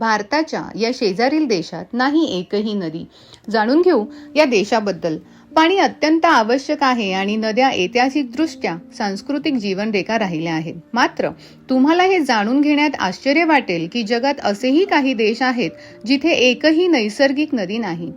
भारताच्या या शेजारील देशात नाही एकही नदी. जाणून घेऊ या देशाबद्दल. पाणी अत्यंत आवश्यक आहे आणि नद्या ऐतिहासिकदृष्ट्या सांस्कृतिक जीवनरेखा राहिल्या आहेत. मात्र तुम्हाला हे जाणून घेण्यात आश्चर्य वाटेल की जगात असेही काही देश आहेत जिथे एकही नैसर्गिक नदी नाही.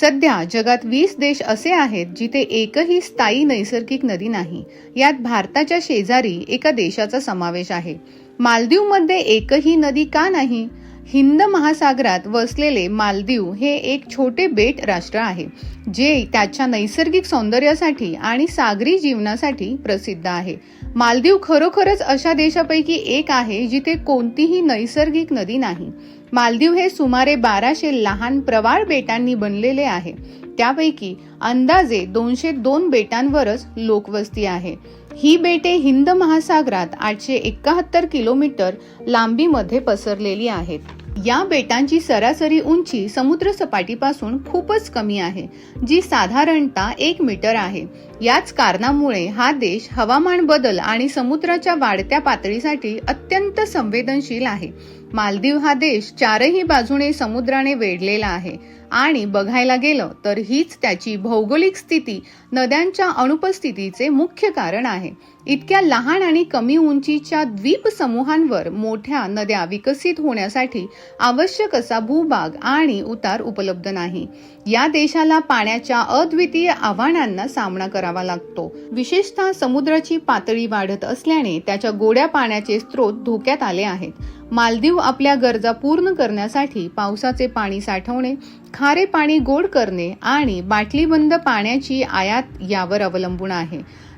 सध्या जगात वीस देश असे आहेत जिथे एकही स्थायी नैसर्गिक नदी नाही. यात भारताच्या शेजारी एका देशाचा समावेश आहे. मालदीवमध्ये एकही नदी का नाही? हिंद महासागरात वसलेले मालदीव हे एक छोटे बेट राष्ट्र आहे जे त्याच्या नैसर्गिक सौंदर्यासाठी आणि सागरी जीवनासाठी प्रसिद्ध आहे. मालदीव खरोखरच अशा देशापैकी एक आहे जिथे कोणतीही नैसर्गिक नदी नाही. मालदीव हे सुमारे बाराशे लहान प्रवाळ बेटांनी बनलेले आहे. त्यापैकी अंदाजे दोनशे दोन बेटांवरच लोकवस्ती आहे. ही बेटे हिंद महासागरात आठशे एकाहत्तर किलोमीटर लांबीमध्ये पसरलेली आहेत. या बेटांची सरासरी उंची समुद्र सपाटीपासून खूपच कमी आहे जी साधारणतः एक मीटर आहे. याच कारणामुळे हा देश हवामान बदल आणि समुद्राच्या वाढत्या पातळीसाठी अत्यंत संवेदनशील आहे. मालदीव हा देश चारही बाजूने समुद्राने वेढलेला आहे आणि बघायला गेलं तर हीच त्याची भौगोलिक स्थिती नद्यांच्या अनुपस्थितीचे मुख्य कारण आहे. इतक्या लहान आणि कमी उंचीच्या द्वीप समूहांवर मोठ्या नद्या विकसित होण्यासाठी आवश्यक असा भूभाग आणि उतार उपलब्ध नाही. या देशाला पाण्याच्या अद्वितीय आव्हानांना सामना करावा लागतो. विशेषतः समुद्राची पातळी वाढत असल्याने त्याच्या गोड्या पाण्याचे स्रोत धोक्यात आले आहेत. मालदीव आपल्या गरजा पूर्ण करण्यासाठी पावसाचे पाणी साठवणे खारे पाणी गोड करणे आणि बाटलीबंद पाण्याची आयात यावर अवलंबून आहे.